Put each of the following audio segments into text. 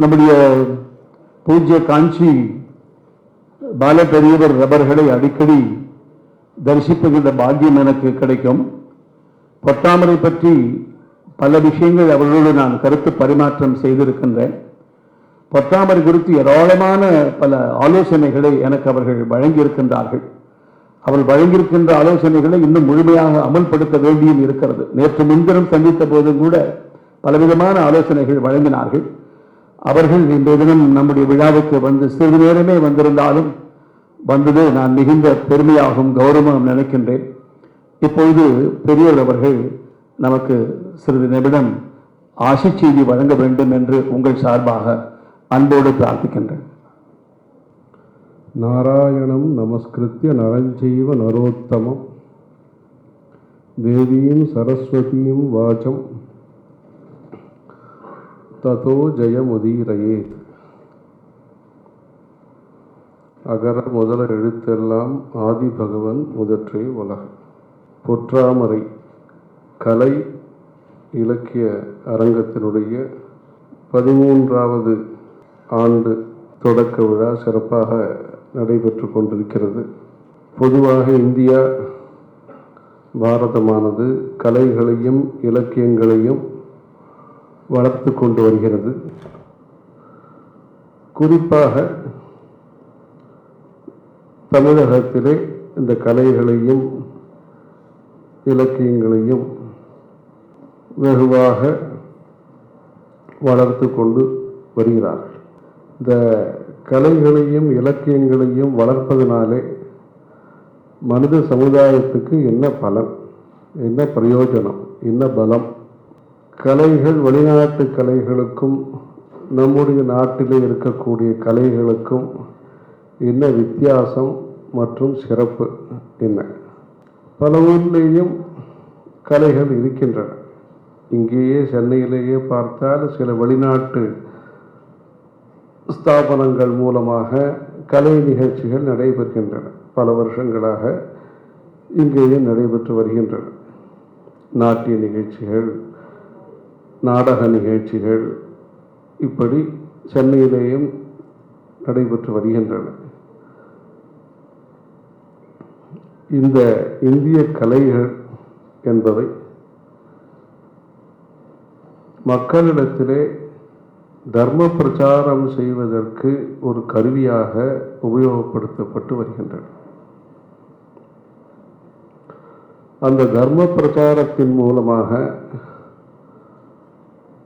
நம்முடைய பூஜ்ய காஞ்சி பால பெரியவர் ரபர்களை அடிக்கடி தரிசிப்புகின்ற பாக்கியம் எனக்கு கிடைக்கும். பொட்டாமரை பற்றி பல விஷயங்கள் அவர்களோடு நான் கருத்து பரிமாற்றம் செய்திருக்கின்றேன். பொட்டாமரை குறித்து ஏராளமான பல ஆலோசனைகளை எனக்கு அவர்கள் வழங்கியிருக்கின்றார்கள். அவள் வழங்கியிருக்கின்ற ஆலோசனைகளை இன்னும் முழுமையாக அமல்படுத்த வேண்டியும் இருக்கிறது. நேற்று முன்தினம் சந்தித்த போதும் கூட பலவிதமான ஆலோசனைகள் வழங்கினார்கள். அவர்கள் இன்றைய தினம் நம்முடைய விழாவுக்கு வந்து சிறிது நேரமே வந்திருந்தாலும் வந்தது நான் மிகுந்த பெருமையாகவும் கௌரவம் நினைக்கின்றேன். இப்பொழுது பெரியவர் அவர்கள் நமக்கு சிறிது நிமிடம் ஆசி செய்தி வழங்க வேண்டும் என்று உங்கள் சார்பாக அன்போடு பிரார்த்திக்கின்றேன். நாராயணம் நமஸ்கிருத்திய நரஞ்செய்வ நரோத்தமம். தேவியும் சரஸ்வதியும் வாச்சம். ததோ ஜெயமுதீரையே அகர முதல எழுத்தெல்லாம் ஆதி பகவன் முதற்றே உலகம் பொற்றாமரை கலை இலக்கிய அரங்கத்தினுடைய பதிமூன்றாவது ஆண்டு தொடக்க விழா சிறப்பாக நடைபெற்று கொண்டிருக்கிறது. பொதுவாக இந்தியா பாரதமானது கலைகளையும் இலக்கியங்களையும் வளர்த்து கொண்டு வருகிறது. குறிப்பாக தமிழகத்திலே இந்த கலைகளையும் இலக்கியங்களையும் வெகுவாக வளர்த்து கொண்டு வருகிறார்கள். இந்த கலைகளையும் இலக்கியங்களையும் வளர்ப்பதனாலே மனித சமுதாயத்துக்கு என்ன பலன் என்ன பிரயோஜனம் என்ன பலம் கலைகள் வெளிநாட்டு கலைகளுக்கும் நம்முடைய நாட்டிலே இருக்கக்கூடிய கலைகளுக்கும் என்ன வித்தியாசம் மற்றும் சிறப்பு என்ன? பல ஊர்லேயும் கலைகள் இருக்கின்றன. இங்கேயே சென்னையிலேயே பார்த்தால் சில வெளிநாட்டு ஸ்தாபனங்கள் மூலமாக கலை நிகழ்ச்சிகள் நடைபெறுகின்றன. பல வருஷங்களாக இங்கேயே நடைபெற்று வருகின்றன. நாட்டிய நிகழ்ச்சிகள் நாடக நிகழ்ச்சிகள் இப்படி சென்னையிலேயும் நடைபெற்று வருகின்றன. இந்த இந்திய கலைகள் என்பவை மக்களிடத்திலே தர்ம பிரச்சாரம் செய்வதற்கு ஒரு கருவியாக உபயோகப்படுத்தப்பட்டு வருகின்றன. அந்த தர்ம பிரச்சாரத்தின் மூலமாக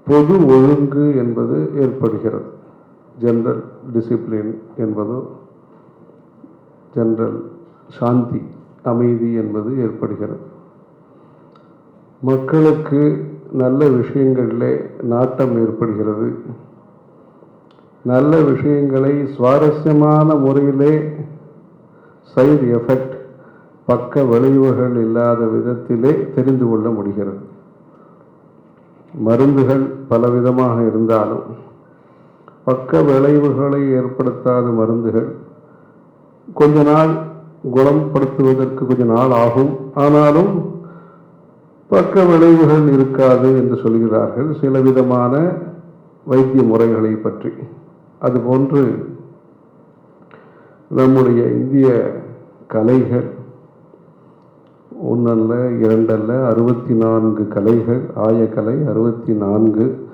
பொது ஒழுங்கு என்பது ஏற்படுகிறது. ஜென்ரல் டிசிப்ளின் என்பதோ ஜென்ரல் சாந்தி அமைதி என்பது ஏற்படுகிறது. மக்களுக்கு நல்ல விஷயங்களிலே நாட்டம் ஏற்படுகிறது. நல்ல விஷயங்களை சுவாரஸ்யமான முறையிலே சைடு எஃபெக்ட் பக்க விளைவுகள் இல்லாத விதத்திலே தெரிந்து கொள்ள முடிகிறது. மருந்துகள் பலவிதமாக இருந்தாலும் பக்க விளைவுகளை ஏற்படுத்தாத மருந்துகள் கொஞ்ச நாள் குணப்படுத்துவதற்கு கொஞ்ச நாள் ஆகும். ஆனாலும் பக்க விளைவுகள் இருக்காது என்று சொல்கிறார்கள். சில விதமான வைத்திய முறைகளை பற்றி. அதுபோன்று நம்முடைய இந்திய கலைகள் ஒன்றல்ல இரண்டல்ல அறுபத்தி நான்கு கலைகள் ஆயக்கலை அறுபத்தி நான்கு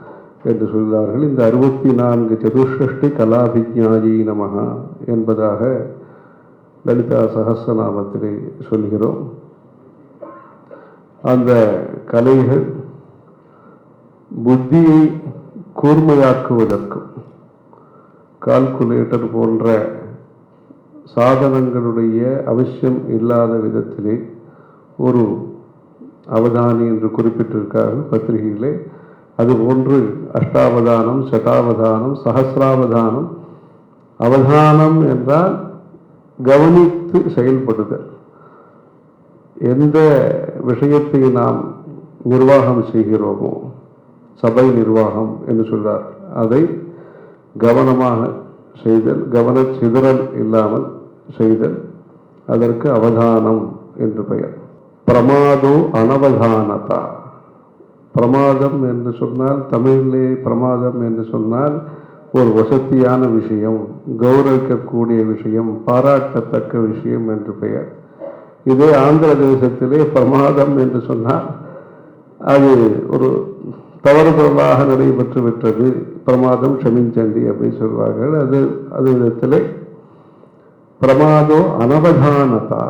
என்று சொல்கிறார்கள். இந்த அறுபத்தி நான்கு சதுஷ்டி கலாபிஜாயி நமகா என்பதாக லலிதா சகஸ்ரநாமத்திலே சொல்கிறோம். அந்த கலைகள் புத்தியை கூர்மையாக்குவதற்கும் கால்குலேட்டர் போன்ற சாதனங்களுடைய அவசியம் இல்லாத விதத்திலே ஒரு அவதானி என்று குறிப்பிட்டிருக்கார்கள் பத்திரிகையிலே. அதுபோன்று அஷ்டாவதானம் சதாவதானம் சகசிராவதானம் அவதானம் என்றால் கவனித்து செயல்படுதல். எந்த விஷயத்தை நாம் நிர்வாகம் செய்கிறோமோ சபை நிர்வாகம் என்று சொல்றார். அதை கவனமாக செய்தல் கவன சிதறல் இல்லாமல் செய்தல். அதற்கு அவதானம் என்று பெயர். பிரமாதோ அனவதானதா பிரமாதம் என்று சொன்னால் தமிழிலே பிரமாதம் என்று சொன்னால் ஒரு வசதியான விஷயம் கௌரவிக்கக்கூடிய விஷயம் பாராட்டத்தக்க விஷயம் என்று பெயர். இதே ஆந்திர தேசத்திலே பிரமாதம் என்று சொன்னால் அது ஒரு தவறுதலாக நடைபெற்று விட்டது. பிரமாதம் க்ஷமிஞ்சண்டி அப்படின்னு சொல்வார்கள். அது அது விதத்திலே பிரமாதோ அனவதானதா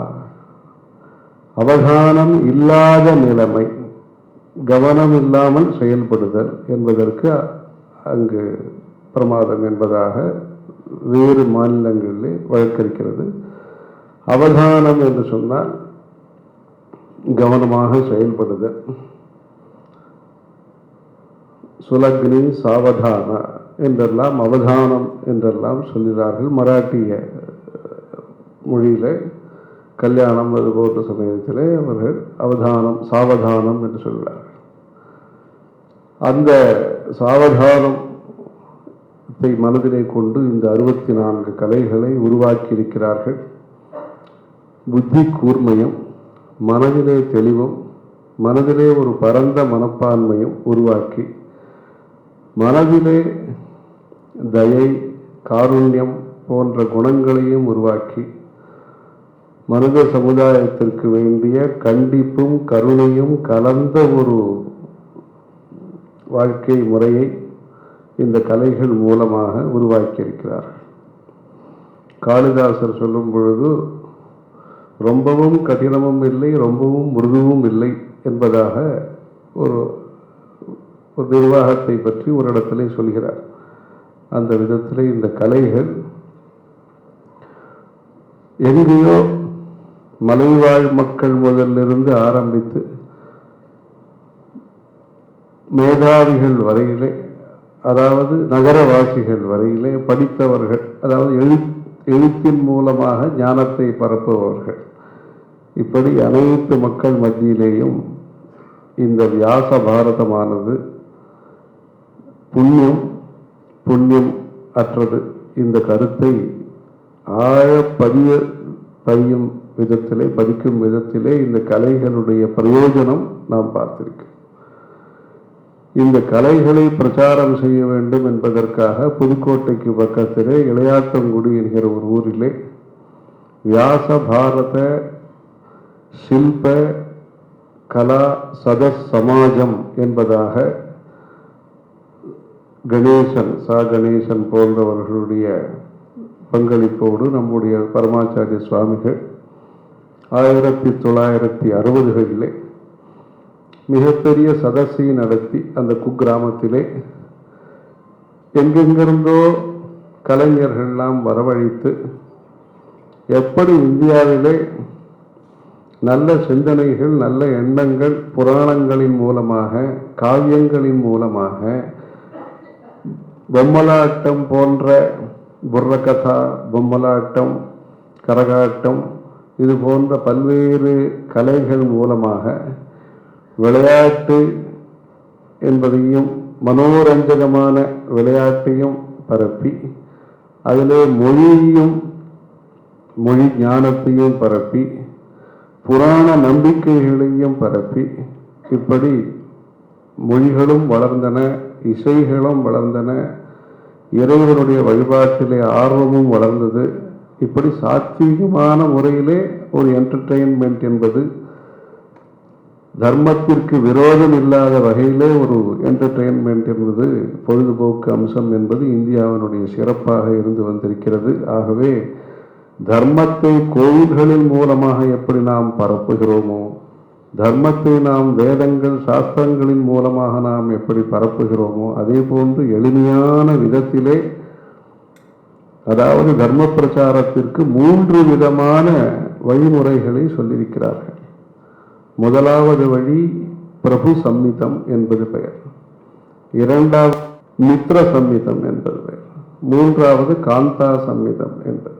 அவதானம் இல்லாத நிலைமை கவனம் இல்லாமல் செயல்படுதல் என்பதற்கு அங்கு பிரமாதம் என்பதாக வேறு மாநிலங்களிலே வழக்கறிக்கிறது அவதானம் என்று சொன்னால் கவனமாக செயல்படுதல். சுலக்னி சாவதான என்றெல்லாம் அவதானம் என்றெல்லாம் சொல்கிறார்கள் மராட்டிய மொழியில. கல்யாணம் அது போன்ற சமயத்திலே அவர்கள் அவதானம் சாவதானம் என்று சொல்கிறார்கள். அந்த சாவதானத்தை மனதிலே கொண்டு இந்த அறுபத்தி நான்கு கலைகளை உருவாக்கியிருக்கிறார்கள். புத்தி கூர்மையும் மனதிலே தெளிவும் மனதிலே ஒரு பரந்த மனப்பான்மையும் உருவாக்கி மனதிலே தயை காருண்யம் போன்ற குணங்களையும் உருவாக்கி மனித சமுதாயத்திற்கு வேண்டிய கண்டிப்பும் கருணையும் கலந்த ஒரு வாழ்க்கை முறையை இந்த கலைகள் மூலமாக உருவாக்கியிருக்கிறார்கள். காளிதாசர் சொல்லும் பொழுது ரொம்பவும் கடினமும் இல்லை ரொம்பவும் மிருதுவும் இல்லை என்பதாக ஒரு ஒரு நிர்வாகத்தை பற்றி ஒரு இடத்திலே சொல்கிறார். அந்த விதத்தில் இந்த கலைகள் எங்கேயோ மலைவாழ் மக்கள் முதலிலிருந்து ஆரம்பித்து மேதாவிகள் வரையிலே அதாவது நகரவாசிகள் வரையிலே படித்தவர்கள் அதாவது எழு எழுத்தின் மூலமாக ஞானத்தை பரப்புபவர்கள். இப்படி அனைத்து மக்கள் மத்தியிலேயும் இந்த வியாச பாரதமானது புண்ணியம் புண்ணியம் அற்றது. இந்த கருத்தை ஆழ பதிய பதியும் விதத்திலே பதிக்கும் விதத்திலே இந்த கலைகளுடைய பிரயோஜனம் நாம் பார்த்திருக்கிறோம். இந்த கலைகளை பிரச்சாரம் செய்ய வேண்டும் என்பதற்காக புதுக்கோட்டைக்கு பக்கத்திலே இளையாத்தங்குடி என்கிற ஒரு ஊரிலே வியாச பாரத சில்ப கலா சதஸ் சமாஜம் என்பதாக கணேசன் சா. கணேசன் போன்றவர்களுடைய பங்களிப்போடு நம்முடைய பரமாச்சாரிய சுவாமிகள் ஆயிரத்தி தொள்ளாயிரத்தி அறுபதுகளிலே மிகப்பெரிய சதஸை நடத்தி அந்த குக்கிராமத்திலே எங்கெங்கிருந்தோ கலைஞர்கள்லாம் வரவழைத்து எப்படி இந்தியாவிலே நல்ல சிந்தனைகள் நல்ல எண்ணங்கள் புராணங்களின் மூலமாக காவியங்களின் மூலமாக பொம்மலாட்டம் போன்ற புர்ரகதா பொம்மலாட்டம் கரகாட்டம் இது போன்ற பல்வேறு கலைகள் மூலமாக விளையாட்டு என்பதையும் மனோரஞ்சகமான விளையாட்டையும் பரப்பி அதிலே மொழியையும் மொழி ஞானத்தையும் பரப்பி புராண நம்பிக்கைகளையும் பரப்பி இப்படி மொழிகளும் வளர்ந்தன இசைகளும் வளர்ந்தன இறைவனுடைய வழிபாட்டிலே ஆர்வமும் வளர்ந்தது. இப்படி சாத்வீகமான முறையிலே ஒரு என்டர்டெயின்மெண்ட் என்பது தர்மத்திற்கு விரோதம் இல்லாத வகையிலே ஒரு என்டர்டெயின்மெண்ட் என்பது பொழுதுபோக்கு அம்சம் என்பது இந்தியாவினுடைய சிறப்பாக இருந்து வந்திருக்கிறது. ஆகவே தர்மத்தை கோவில்களின் மூலமாக எப்படி நாம் பரப்புகிறோமோ தர்மத்தை நாம் வேதங்கள் சாஸ்திரங்களின் மூலமாக நாம் எப்படி பரப்புகிறோமோ அதே போன்று எளிமையான விதத்திலே அதாவது தர்ம பிரச்சாரத்திற்கு மூன்று விதமான வழிமுறைகளை சொல்லியிருக்கிறார்கள். முதலாவது வழி பிரபு சம்மிதம் என்பது பெயர். இரண்டாவது மித்ர சம்மிதம் என்பது பெயர். மூன்றாவது காந்தா சம்மிதம் என்பது.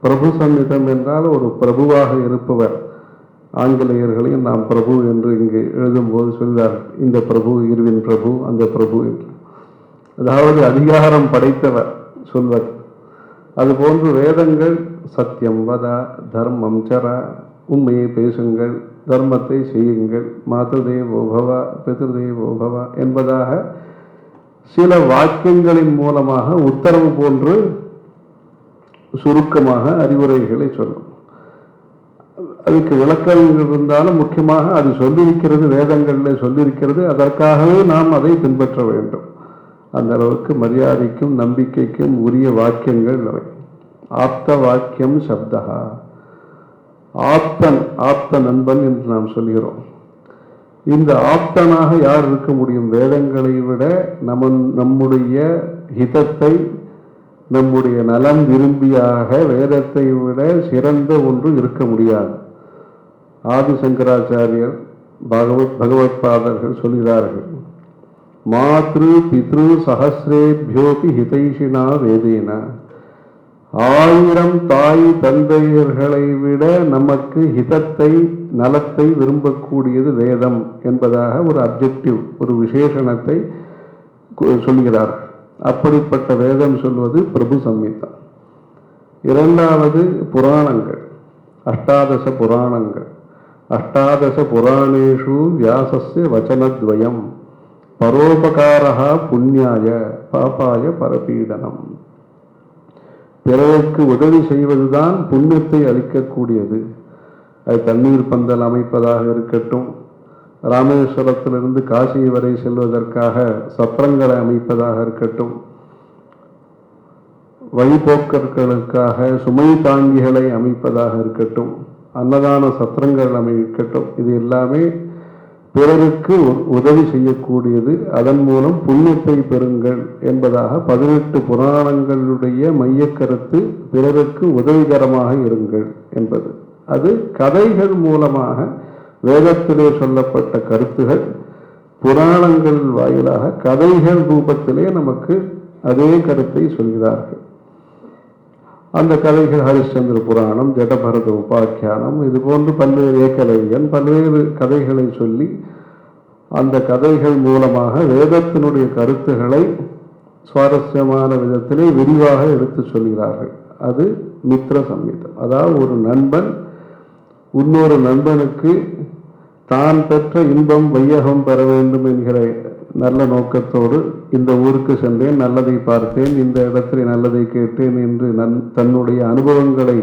பிரபு சம்மிதம் என்றால் ஒரு பிரபுவாக இருப்பவர். ஆங்கிலேயர்களையும் நாம் பிரபு என்று இங்கு எழுதும்போது சொல்கிறார்கள். இந்த பிரபு இருவின் பிரபு அந்த பிரபு என்று. அதாவது அதிகாரம் படைத்தவர் சொல்வர் அதுபோன்று வேதங்கள் சத்தியம் வதா தர்மம் சரா உண்மையை பேசுங்கள் தர்மத்தை செய்யுங்கள் மாததேவோ பவ என்பதாக சில வாக்கியங்களின் மூலமாக உத்தரவு போன்று சுருக்கமாக அறிவுரைகளை சொல்லும் அதுக்கு விளக்கங்கள் இருந்தாலும் முக்கியமாக அது சொல்லியிருக்கிறது வேதங்களில் சொல்லியிருக்கிறது அதற்காகவே நாம் அதை பின்பற்ற வேண்டும். அந்த அளவுக்கு மரியாதைக்கும் நம்பிக்கைக்கும் உரிய வாக்கியங்கள் அவை. ஆப்த வாக்கியம் சப்தகா ஆப்தன் ஆப்த நண்பன் என்று நாம் சொல்கிறோம். இந்த ஆப்தனாக யார் இருக்க முடியும்? வேதங்களை விட நம்ம நம்முடைய ஹிதத்தை நம்முடைய நலம் விரும்பியாக வேதத்தை விட சிறந்த ஒன்று இருக்க முடியாது. ஆதிசங்கராச்சாரியர் பகவத் பகவத்பாதர்கள் சொல்கிறார்கள் மாத்ரு பித்ரு சகசிரேபியோபி ஹிதைஷினா வேதேனா. ஆயிரம் தாய் தந்தையர்களை விட நமக்கு ஹிதத்தை நலத்தை விரும்பக்கூடியது வேதம் என்பதாக ஒரு அப்ஜெக்டிவ் ஒரு விசேஷணத்தை சொல்கிறார். அப்படிப்பட்ட வேதம் சொல்வது பிரபு சம்ஹிதம் இரண்டாவது புராணங்கள் அஷ்டாதச புராணங்கள். அஷ்டாதச புராணேஷு வியாசஸ்ய வச்சனத்வயம். பரோபகாரா புண்ணியாய பாப்பாய பரபீடனம். பிறருக்கு உதவி செய்வதுதான் புண்ணியத்தை அளிக்கக்கூடியது. அது தண்ணீர் பந்தல் அமைப்பதாக இருக்கட்டும் ராமேஸ்வரத்திலிருந்து காசி வரை செல்வதற்காக சத்திரங்களை அமைப்பதாக இருக்கட்டும் வழிபோக்கர்களுக்காக சுமை தாங்கிகளை அமைப்பதாக இருக்கட்டும் அன்னதான சத்திரங்கள் அமைக்கட்டும் இது எல்லாமே பிறருக்கு உ- உதவி செய்யக்கூடியது அதன் மூலம் புண்ணியத்தை பெறுங்கள் என்பதாக பதினெட்டு புராணங்களுடைய மையக்கருத்து பிறருக்கு உதவிகரமாக இருங்கள் என்பது. அது கதைகள் மூலமாக வேதத்திலே சொல்லப்பட்ட கருத்துகள். புராணங்கள் வாயிலாக கதைகள் ரூபத்திலே நமக்கு அதே கருத்தை சொல்கிறார்கள். அந்த கதைகள் ஹரிச்சந்திர புராணம் ஜடபரத உபாக்கியானம் இது போன்று பல்வேறு ஏக்கலைஞன் பல்வேறு கதைகளை சொல்லி அந்த கதைகள் மூலமாக வேதத்தினுடைய கருத்துகளை சுவாரஸ்யமான விதத்திலே விரிவாக எடுத்து சொல்கிறார்கள். அது மித்ர சம்மிதம் அதாவது ஒரு நண்பன் இன்னொரு நண்பனுக்கு தான் பெற்ற இன்பம் வையகம் பெற வேண்டும் என்கிற நல்ல நோக்கத்தோடு இந்த ஊருக்கு சென்றேன் நல்லதை பார்த்தேன் இந்த இடத்தில் நல்லதை கேட்டேன் என்று நன் தன்னுடைய அனுபவங்களை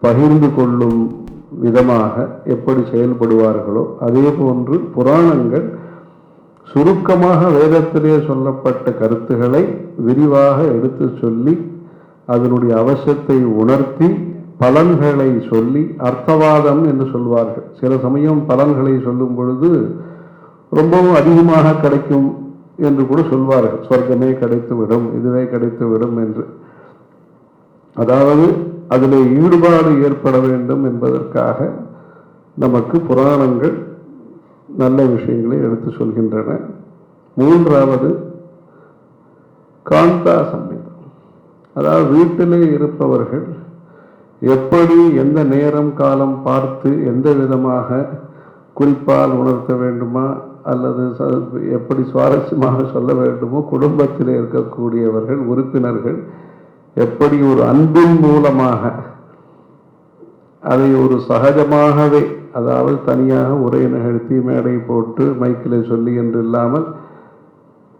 பகிர்ந்து கொள்ளும் விதமாக எப்படி செயல்படுவார்களோ அதே போன்று புராணங்கள் சுருக்கமாக வேதத்திலே சொல்லப்பட்ட கருத்துக்களை விரிவாக எடுத்து சொல்லி அதனுடைய அவசியத்தை உணர்த்தி பலன்களை சொல்லி அர்த்தவாதம் என்று சொல்வார்கள். சில சமயம் பலன்களை சொல்லும் பொழுது ரொம்பவும் அதிகமாக கிடைக்கும் என்று கூட சொல்வார்கள். சொர்க்கமே கிடைத்து விடும் இதுவே கிடைத்து விடும் என்று. அதாவது அதில் ஈடுபாடு ஏற்பட வேண்டும் என்பதற்காக நமக்கு புராணங்கள் நல்ல விஷயங்களை எடுத்து சொல்கின்றன. மூன்றாவது காந்தா சம்மிதம். அதாவது வீட்டிலே இருப்பவர்கள் எப்படி எந்த நேரம் காலம் பார்த்து எந்த விதமாக குறிப்பால் உணர்த்த வேண்டுமா அல்லது ச- எப்படி சுவாரஸ்யமாக சொல்ல வேண்டுமோ குடும்பத்தில் இருக்கக்கூடியவர்கள் உறுப்பினர்கள் எப்படி ஒரு அன்பின் மூலமாக அதை ஒரு சகஜமாகவே அதாவது தனியாக உரை நிகழ்த்தி மேடை போட்டு மைக்கிலே சொல்லி என்று இல்லாமல்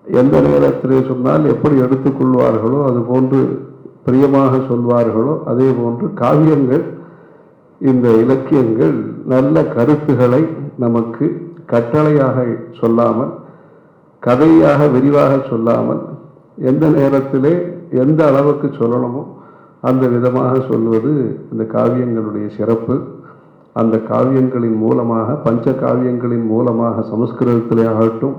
எந்த நேரத்திலே சொன்னால் எப்படி எடுத்துக்கொள்வார்களோ அது போன்று பிரியமாக சொல்வார்களோ அதே போன்று காவியங்கள் இந்த இலக்கியங்கள் நல்ல கருத்துகளை நமக்கு கட்டளையாக சொல்லாமல் கதையாக விரிவாக சொல்லாமல் எந்த நேரத்திலே எந்த அளவுக்கு சொல்லணுமோ அந்த விதமாக சொல்வது இந்த காவியங்களுடைய சிறப்பு. அந்த காவியங்களின் மூலமாக பஞ்ச காவியங்களின் மூலமாக சமஸ்கிருதத்திலே ஆகட்டும்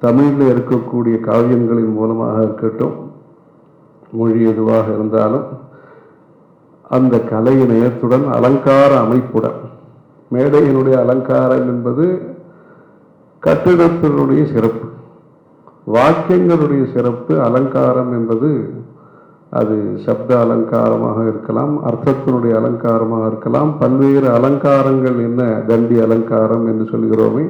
தமிழில் இருக்கக்கூடிய காவியங்களின் மூலமாக இருக்கட்டும் மொழி எதுவாக இருந்தாலும் அந்த கலை நயத்துடன் அலங்கார அமைப்புடன் மேடையினுடைய அலங்காரம் என்பது கட்டிடத்தினுடைய சிறப்பு. வாக்கியங்களுடைய சிறப்பு அலங்காரம் என்பது அது சப்த அலங்காரமாக இருக்கலாம் அர்த்தத்தினுடைய அலங்காரமாக இருக்கலாம் பல்வேறு அலங்காரங்கள் என்ன தண்டி அலங்காரம் என்று சொல்கிறோமே.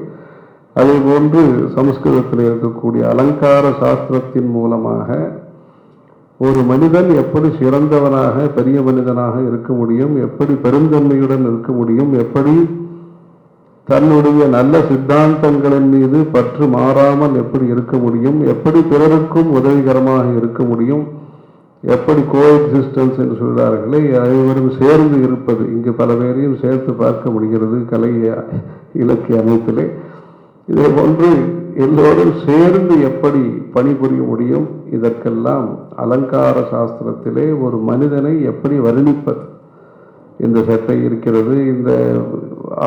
அதே போன்று சமஸ்கிருதத்தில் இருக்கக்கூடிய அலங்கார சாஸ்திரத்தின் மூலமாக ஒரு மனிதன் எப்படி சிறந்தவனாக பெரிய மனிதனாக இருக்க முடியும்? எப்படி பெருந்தன்மையுடன் இருக்க முடியும்? எப்படி தன்னுடைய நல்ல சித்தாந்தங்களின் மீது பற்று மாறாமல் எப்படி இருக்க முடியும்? எப்படி பிறருக்கும் உதவிகரமாக இருக்க முடியும்? எப்படி கோஎக்ஸிஸ்டன்ஸ் என்று சொல்கிறார்களே அனைவரும் சேர்ந்து இருப்பது. இங்கு பல பேரையும் சேர்த்து பார்க்க முடிகிறது கலை இலக்கிய அமைப்பிலே. இதே போன்று எல்லோரும் சேர்ந்து எப்படி பணிபுரிய முடியும்? இதற்கெல்லாம் அலங்கார சாஸ்திரத்திலே ஒரு மனிதனை எப்படி வர்ணிப்பது? இந்த சட்டை இருக்கிறது இந்த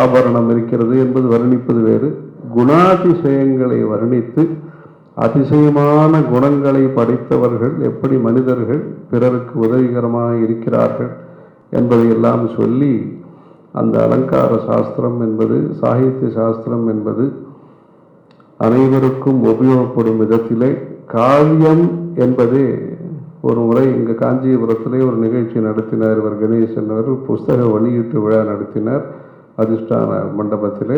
ஆபரணம் இருக்கிறது என்பது வர்ணிப்பது வேறு. குணாதிசயங்களை வர்ணித்து அதிசயமான குணங்களை படைத்தவர்கள் எப்படி மனிதர்கள் பிறருக்கு உதவிகரமாக இருக்கிறார்கள் என்பதையெல்லாம் சொல்லி அந்த அலங்கார சாஸ்திரம் என்பது சாகித்ய சாஸ்திரம் என்பது அனைவருக்கும் உபயோகப்படும் விதத்திலே காவியம் என்பதே ஒரு முறை இங்கே காஞ்சிபுரத்திலே ஒரு நிகழ்ச்சி நடத்தினார். இவர் கணேசன் அவர்கள் புஸ்தக வெளியீட்டு விழா நடத்தினார். அதிர்ஷ்டான மண்டபத்திலே.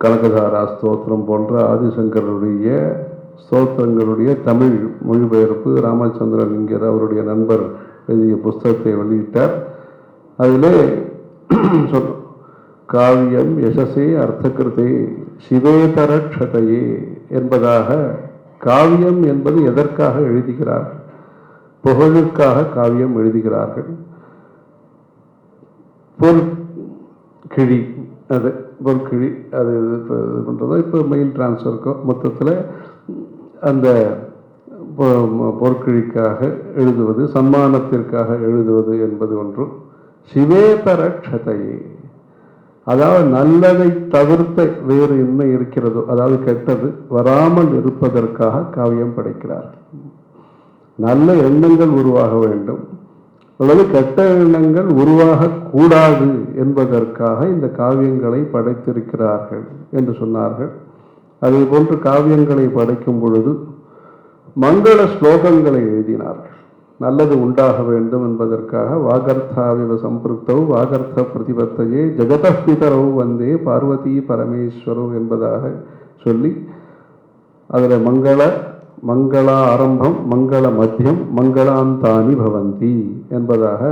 கனகதாரா ஸ்தோத்திரம் போன்ற ஆதிசங்கருடைய ஸ்தோத்திரங்களுடைய தமிழ் மொழிபெயர்ப்பு ராமச்சந்திரன் என்கிற அவருடைய நண்பர் எழுதிய புஸ்தகத்தை வெளியிட்டார். அதிலே சொன்னோம் காவியம் யசசே அர்த்தகிருதே சிவேதரக்ஷதையே என்பதாக காவியம் என்பது எதற்காக எழுதுகிறார்கள் புகழுக்காக காவியம் எழுதுகிறார்கள். பொற்கிழி அது பொற்கிழி அது இது இப்போ இது பண்ணுறதோ இப்போ மெயில் டிரான்ஸ்ஃபருக்கோ மொத்தத்தில் அந்த பொ- பொற்கிழிக்காக எழுதுவது சன்மானத்திற்காக எழுதுவது என்பது ஒன்று. சிவேதரக்ஷதையே அதாவது நல்லதை தவிர்த்த வேறு என்ன இருக்கிறதோ அதாவது கெட்டது வராமல் இருப்பதற்காக காவியம் படைக்கிறார். நல்ல எண்ணங்கள் உருவாக வேண்டும். அல்லது கெட்ட எண்ணங்கள் உருவாகக்கூடாது என்பதற்காக இந்த காவியங்களை படைத்திருக்கிறார்கள் என்று சொன்னார்கள். அதே போன்று காவியங்களை படைக்கும் பொழுது மங்கள ஸ்லோகங்களை எழுதினார்கள். நல்லது உண்டாக வேண்டும் என்பதற்காக வாகர்த்தாவிவ சம்பிருத்தௌ வாகர்த்த பிரதிபத்தையே ஜெகதப்பிதரவு வந்தே பார்வதி பரமேஸ்வரோ என்பதாக சொல்லி அதில் மங்கள மங்கள ஆரம்பம் மங்கள மத்தியம் மங்களாந்தானி பவந்தி என்பதாக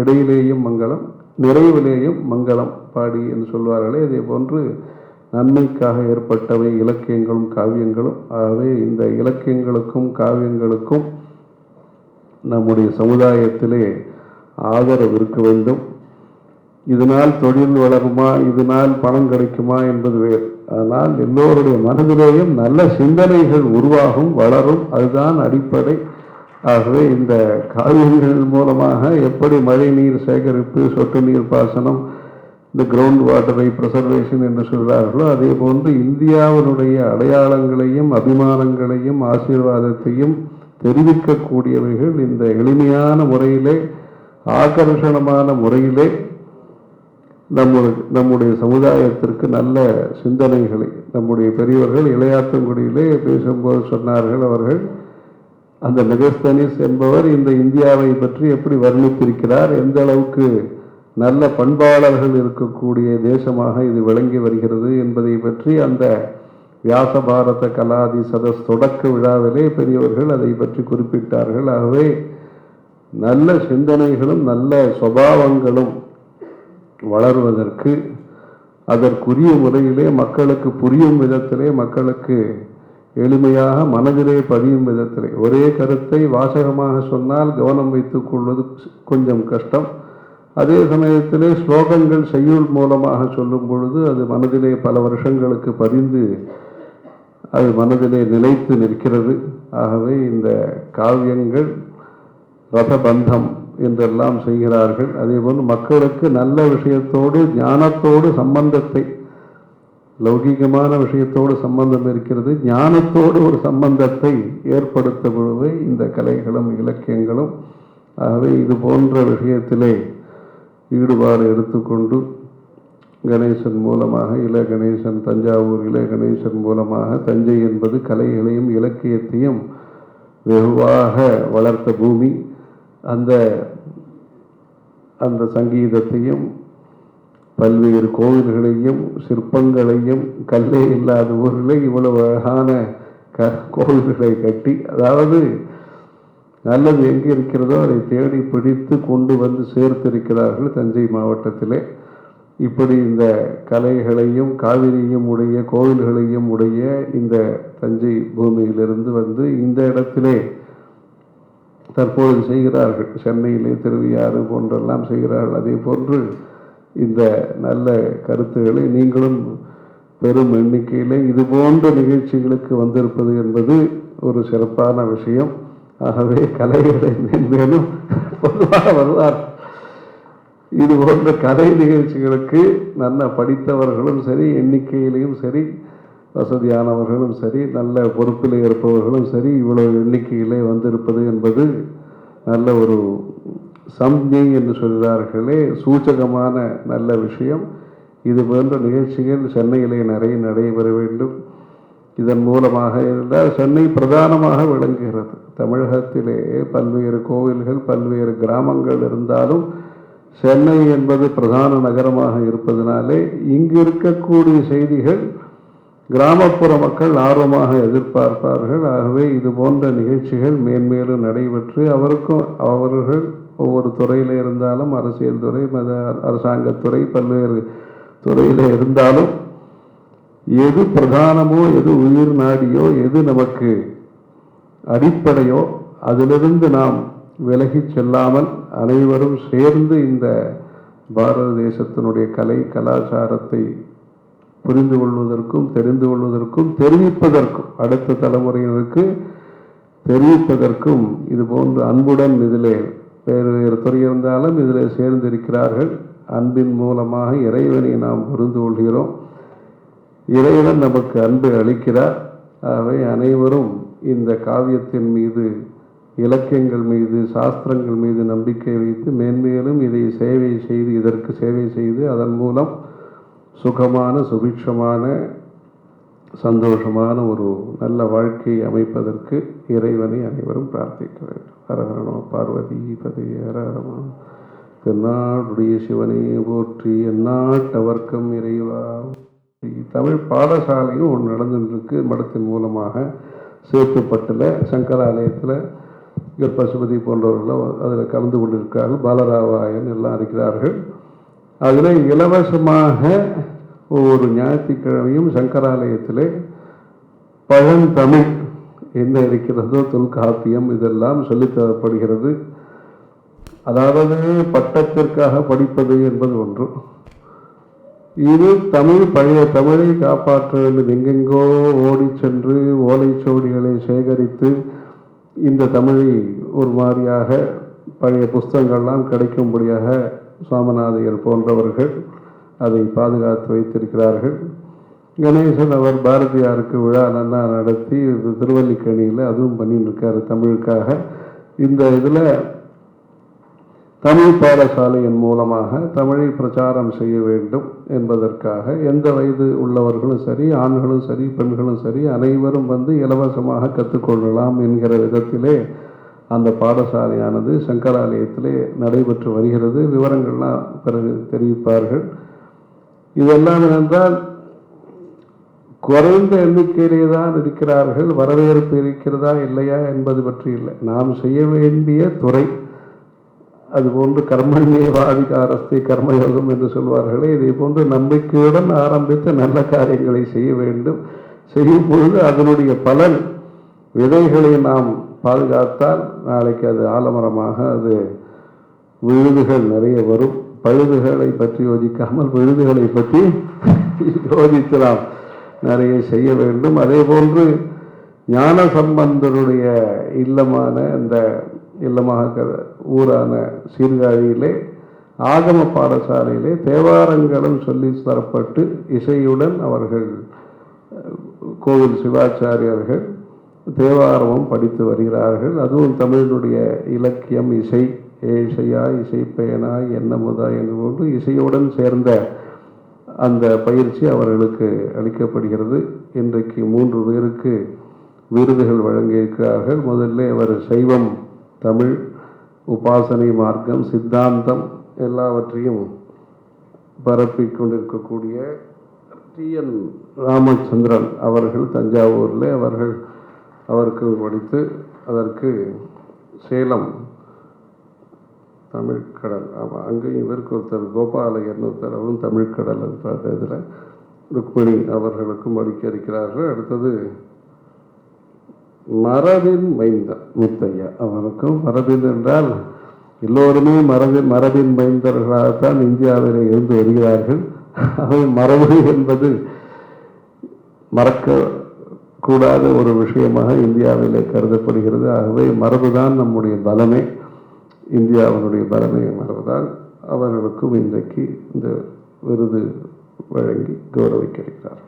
இடையிலேயும் மங்களம் நிறைவிலேயும் மங்களம் பாடி என்று சொல்வார்களே. இதே போன்று நன்மைக்காக ஏற்பட்டவை இலக்கியங்களும் காவியங்களும். ஆகவே இந்த இலக்கியங்களுக்கும் காவியங்களுக்கும் நம்முடைய சமுதாயத்திலே ஆதரவு இருக்க வேண்டும். இதனால் தொழில் வளருமா இதனால் பணம் கிடைக்குமா என்பது வேறு. ஆனால் எல்லோருடைய மனதிலேயும் நல்ல சிந்தனைகள் உருவாகும் வளரும். அதுதான் அடிப்படை. ஆகவே இந்த காவியங்கள் மூலமாக எப்படி மழை நீர் சேகரிப்பு சொட்டு நீர் பாசனம் இந்த கிரவுண்ட் வாட்டரை ப்ரிசர்வேஷன் என்று சொல்கிறார்களோ அதே போன்று இந்தியாவினுடைய அடையாளங்களையும் அபிமானங்களையும் ஆசீர்வாதத்தையும் தெரிவிக்கக்கூடியவைகள் இந்த எளிமையான முறையிலே ஆகர்ஷணமான முறையிலே நம்முடைய நம்முடைய சமுதாயத்திற்கு நல்ல சிந்தனைகளை நம்முடைய பெரியவர்கள் இளையாற்றங்குடியிலே பேசும்போது சொன்னார்கள் அவர்கள் அந்த மெகஸ்தனிஸ் என்பவர் இந்த இந்தியாவை பற்றி எப்படி வர்ணித்திருக்கிறார் எந்த அளவுக்கு நல்ல பண்பாளர்கள் இருக்கக்கூடிய தேசமாக இது விளங்கி வருகிறது என்பதை பற்றி அந்த வியாச பாரத கலாதி சதஸ் தொடக்க விழாவிலே பெரியவர்கள் அதை பற்றி குறிப்பிட்டார்கள். ஆகவே நல்ல சிந்தனைகளும் நல்ல சுபாவங்களும் வளருவதற்கு அதற்குரிய முறையிலே மக்களுக்கு புரியும் விதத்திலே மக்களுக்கு எளிமையாக மனதிலே பதியும் விதத்திலே. ஒரே கருத்தை வாசகமாக சொன்னால் கவனம் வைத்துக் கொள்வது கொஞ்சம் கஷ்டம். அதே சமயத்திலே ஸ்லோகங்கள் செய்யுள் மூலமாக சொல்லும் பொழுது அது மனதிலே பல வருஷங்களுக்கு பதிந்து அது மனதிலே நிலைத்து நிற்கிறது. ஆகவே இந்த காவியங்கள் ரசபந்தம் என்றெல்லாம் செய்கிறார்கள். அதேபோல் மக்களுக்கு நல்ல விஷயத்தோடு ஞானத்தோடு சம்பந்தத்தை லௌகிகமான விஷயத்தோடு சம்பந்தம் இருக்கிறது. ஞானத்தோடு ஒரு சம்பந்தத்தை ஏற்படுத்துவதை இந்த கலைகளும் இலக்கியங்களும் ஆகவே இது போன்ற விஷயத்திலே ஈடுபாடு எடுத்துக்கொண்டு கணேசன் மூலமாக இள கணேசன் தஞ்சாவூர் இள கணேசன் மூலமாக தஞ்சை என்பது கலைகளையும் இலக்கியத்தையும் வெகுவாக வளர்த்த பூமி. அந்த அந்த சங்கீதத்தையும் பல்வேறு கோவில்களையும் சிற்பங்களையும் கல்லே இல்லாத ஊரில் இவ்வளவு அழகான க கோவில்களை கட்டி அதாவது நல்லது எங்கே இருக்கிறதோ அதை தேடி பிடித்து கொண்டு வந்து சேர்த்திருக்கிறார்கள் தஞ்சை மாவட்டத்திலே. இப்படி இந்த கலைகளையும் காவிரியும் உடைய கோவில்களையும் உடைய இந்த தஞ்சை பூமியிலிருந்து வந்து இந்த இடத்திலே தற்போது செய்கிறார்கள். சென்னையிலே திருவையாறு போன்றெல்லாம் செய்கிறார்கள். அதே போன்று இந்த நல்ல கருத்துக்களை நீங்களும் பெரும் எண்ணிக்கையிலே இது போன்ற நிகழ்ச்சிகளுக்கு வந்திருப்பது என்பது ஒரு சிறப்பான விஷயம். ஆகவே கலைகளை மேலும் பொதுவாக வருவார் இது போன்ற கலை நிகழ்ச்சிகளுக்கு நல்ல படித்தவர்களும் சரி எண்ணிக்கையிலையும் சரி வசதியானவர்களும் சரி நல்ல பொறுப்பில் இருப்பவர்களும் சரி இவ்வளவு எண்ணிக்கையிலே வந்திருப்பது என்பது நல்ல ஒரு சம்ஜை என்று சொல்கிறார்களே சூச்சகமான நல்ல விஷயம். இது போன்ற நிகழ்ச்சிகள் சென்னையிலே நிறைய நடைபெற வேண்டும். இதன் மூலமாக இருந்தால் சென்னை பிரதானமாக விளங்குகிறது. தமிழகத்திலே பல்வேறு கோவில்கள் பல்வேறு கிராமங்கள் இருந்தாலும் சென்னை என்பது பிரதான நகரமாக இருப்பதனாலே இங்கு இருக்கக்கூடிய செய்திகள் கிராமப்புற மக்கள் ஆர்வமாக எதிர்பார்ப்பார்கள். ஆகவே இது போன்ற நிகழ்ச்சிகள் மேன்மேலும் நடைபெற்று அவருக்கும் அவர்கள் ஒவ்வொரு துறையில் இருந்தாலும் அரசியல் துறை மத அரசாங்கத்துறை பல்வேறு துறையில் இருந்தாலும் எது பிரதானமோ எது உயிர் நாடியோ எது நமக்கு அடிப்படையோ அதிலிருந்து நாம் விலகிச் செல்லாமல் அனைவரும் சேர்ந்து இந்த பாரத தேசத்தினுடைய கலை கலாச்சாரத்தை புரிந்து கொள்வதற்கும் தெரிந்து கொள்வதற்கும் தெரிவிப்பதற்கும் அடுத்த தலைமுறையினருக்கு தெரிவிப்பதற்கும் இது போன்று அன்புடன் இதிலே வேறு வேறு துறை இருந்தாலும் இதில் சேர்ந்திருக்கிறார்கள். அன்பின் மூலமாக இறைவனை நாம் புரிந்து கொள்கிறோம். இறைவன் நமக்கு அன்பு அளிக்கிறார். ஆகவே அனைவரும் இந்த காவியத்தின் மீது இலக்கியங்கள் மீது சாஸ்திரங்கள் மீது நம்பிக்கை வைத்து மேன்மேலும் இதை சேவை செய்து இதற்கு சேவை செய்து அதன் மூலம் சுகமான சுபிக்ஷமான சந்தோஷமான ஒரு நல்ல வாழ்க்கையை அமைப்பதற்கு இறைவனை அனைவரும் பிரார்த்திக்க வேண்டும். ஹரஹரணோ பார்வதி பதி. ஹரஹரமா திருநாடுடைய சிவனை போற்றி எந்நாட்டவர்க்கம் இறைவா. தமிழ் பாடசாலையும் ஒன்று நடந்துருக்கு மடத்தின் மூலமாக சேத்துப்பட்டில் சங்கராலயத்தில் இவர் பசுபதி போன்றவர்கள்லாம் அதில் கலந்து கொண்டிருக்கிறார்கள். பாலராவாயன் எல்லாம் இருக்கிறார்கள் அதில் இலவசமாக ஒவ்வொரு ஞாயிற்றுக்கிழமையும் சங்கராலயத்தில் பழந்தமிழ் என்ன இருக்கிறதோ தொல்காப்பியம் இதெல்லாம் சொல்லித் தரப்படுகிறது. அதாவது பட்டத்திற்காக படிப்பது என்பது ஒன்று. இது தமிழ் பழைய தமிழை காப்பாற்ற வேண்டும். எங்கெங்கோ ஓடிச் சென்று ஓலைச்சுவடிகளை சேகரித்து இந்த தமிழை ஒரு மாதிரியாக பழைய புஸ்தகங்கள்லாம் கிடைக்கும்படியாக சுவாமிநாதையர் போன்றவர்கள் அதை பாதுகாத்து வைத்திருக்கிறார்கள். கணேசன் அவர் பாரதியாருக்கு விழா நல்லா நடத்தி இந்த திருவல்லிக்கணியில் அதுவும் பண்ணிட்டு இருக்காரு தமிழுக்காக. இந்த இதில் தமிழ் பாடசாலையின் மூலமாக தமிழை பிரச்சாரம் செய்ய வேண்டும் என்பதற்காக எந்த வயது உள்ளவர்களும் சரி ஆண்களும் சரி பெண்களும் சரி அனைவரும் வந்து இலவசமாக கற்றுக்கொள்ளலாம் என்கிற விதத்திலே அந்த பாடசாலையானது சங்கராலயத்திலே நடைபெற்று வருகிறது. விவரங்கள்லாம் பிறகு தெரிவிப்பார்கள். இதெல்லாம் என்றால் குறைந்த எண்ணிக்கையிலே தான் இருக்கிறார்கள் வரவேற்பு இருக்கிறதா இல்லையா என்பது பற்றி இல்லை. நாம் செய்ய வேண்டிய துறை அதுபோன்று கர்மண்யவாதிகாரஸ்தை கர்மயோகம் என்று சொல்வார்களே இதே போன்று நம்பிக்கையுடன் ஆரம்பித்து நல்ல காரியங்களை செய்ய வேண்டும். செய்யும் பொழுது அதனுடைய பலன் விதைகளை நாம் பாதுகாத்தால் நாளைக்கு அது ஆலமரமாக அது விழுதுகள் நிறைய வரும். பழுதுகளை பற்றி யோசிக்காமல் விழுதுகளை பற்றி யோசித்து நாம் நிறைய செய்ய வேண்டும். அதே போன்று ஞான சம்பந்தருடைய இல்லமான இந்த இல்லமாக ஊரான சீர்காழியிலே ஆகம பாடசாலையிலே தேவாரங்களும் சொல்லி தரப்பட்டு இசையுடன் அவர்கள் கோவில் சிவாச்சாரியர்கள் தேவாரமும் படித்து வருகிறார்கள். அதுவும் தமிழினுடைய இலக்கியம் இசை ஏசையா என்ன என்னமுதா என்று போன்று இசையுடன் சேர்ந்த அந்த பயிற்சி அவர்களுக்கு அளிக்கப்படுகிறது. இன்றைக்கு மூன்று பேருக்கு விருதுகள் வழங்கியிருக்கிறார்கள். முதல்ல அவர் சைவம் தமிழ் உபாசனை மார்க்கம் சித்தாந்தம் எல்லாவற்றையும் பரப்பிக் கொண்டிருக்கக்கூடிய டி என் ராமச்சந்திரன் அவர்கள் தஞ்சாவூரில் அவர்கள் அவருக்கு படித்து அதற்கு சேலம் தமிழ்கடல் ஆமாம் அங்கேயும் இவருக்கு ஒருத்தர் கோபாலயன் ஒருத்தர் அவரும் தமிழ்கடல் இதில் ருக்மிணி அவர்களுக்கும் அளிக்க இருக்கிறார்கள். அடுத்தது மரபின் மைந்தர் முத்தையா அவருக்கும் மரபின் என்றால் எல்லோருமே மரபின் மரபின் மைந்தர்களாகத்தான் இந்தியாவிலே இருந்து வருகிறார்கள். அவை மரபு என்பது மறக்க கூடாத ஒரு விஷயமாக இந்தியாவிலே கருதப்படுகிறது. ஆகவே மரபுதான் நம்முடைய பலமே. இந்தியாவினுடைய பலமே மரபுதான் அவர்களுக்கும் இன்றைக்கு இந்த விருது வழங்கி கௌரவிக்கிறார்